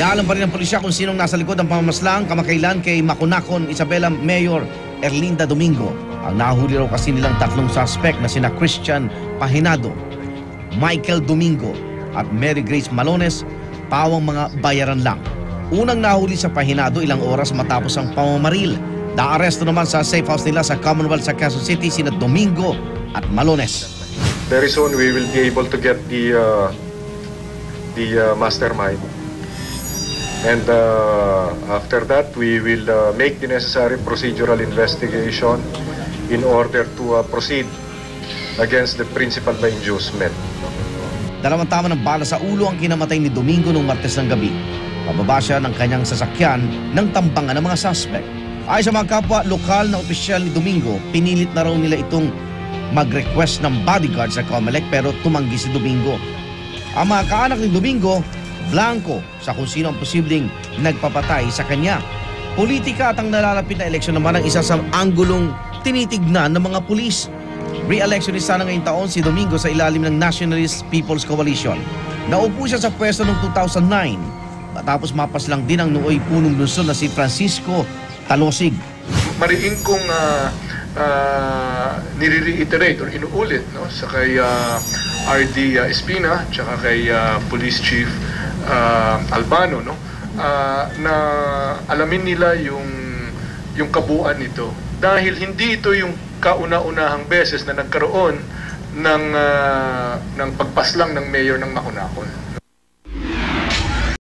Inaalam pa rin ng pulisya kung sinong nasa likod ng pamamaslang kamakailan kay Makunakon Isabela Mayor Erlinda Domingo. Ang nahuli raw kasi nilang tatlong suspect na sina Christian Pahinado, Michael Domingo at Mary Grace Malones, pawang mga bayaran lang. Unang nahuli sa Pahinado ilang oras matapos ang pamamaril. Naaresto naman sa safe house nila sa Commonwealth sa Quezon City sina Domingo at Malones. Very soon we will be able to get the uh, the uh, mastermind. And uh, after that, we will uh, make the necessary procedural investigation in order to uh, proceed against the principal by inducement. Dalawang tama ng bala sa ulo ang kinamatay ni Domingo noong Martes ng gabi. Pababa siya ng kanyang sasakyan ng tambangan ng mga suspect. Ayon sa mga kapwa, lokal na opisyal ni Domingo, pinilit na raw nila itong mag-request ng bodyguard sa Comelec pero tumanggi si Domingo. Ang mga kaanak ni Domingo, blanco sa kung sino ang posibleng nagpapatay sa kanya. Politika at ang nalalapit na eleksyon naman ang isa sa anggulong tinitignan ng mga pulis. Re-election ni sana ngayong taon si Domingo sa ilalim ng Nationalist People's Coalition. Naupo siya sa pwesto noong 2009 matapos mapas lang din ang nooy punong lungsod na si Francisco Talosig. Mariin kong uh, uh, nire-reiterate or inuulit no, sa kay uh, RD uh, Espina tsaka kay uh, Police Chief uh, Albano no, uh, na alamin nila yung yung kabuuan nito dahil hindi ito yung kauna-unahang beses na nagkaroon ng uh, ng pagpaslang ng mayor ng Makunakon.